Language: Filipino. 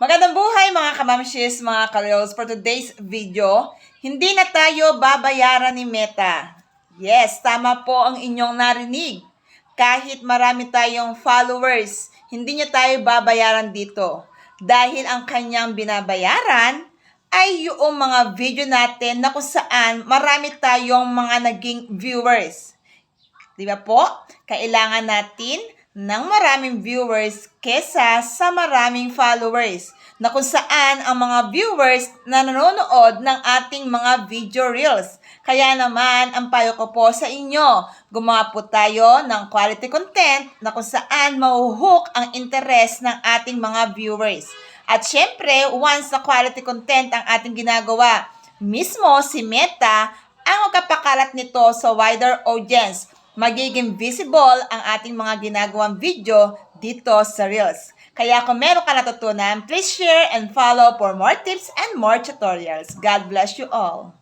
Magandang buhay mga kamamshis, mga kareels. For today's video, hindi na tayo babayaran ni Meta. Yes, tama po ang inyong narinig. Kahit marami tayong followers, hindi niya tayo babayaran dito. Dahil ang kanyang binabayaran ay yung mga video natin na kung saan marami tayong mga naging viewers. Di ba po? Kailangan natin ng maraming viewers kesa sa maraming followers na kung saan ang mga viewers na nanonood ng ating mga video reels. Kaya naman, ang payo ko po sa inyo, gumawa po tayo ng quality content na kung saan mahuhook ang interest ng ating mga viewers. At syempre, once na quality content ang ating ginagawa, mismo si Meta ang magkapakalat nito sa wider audience. Magiging visible ang ating mga ginagawang video dito sa Reels. Kaya kung meron ka natutunan, please share and follow for more tips and more tutorials. God bless you all.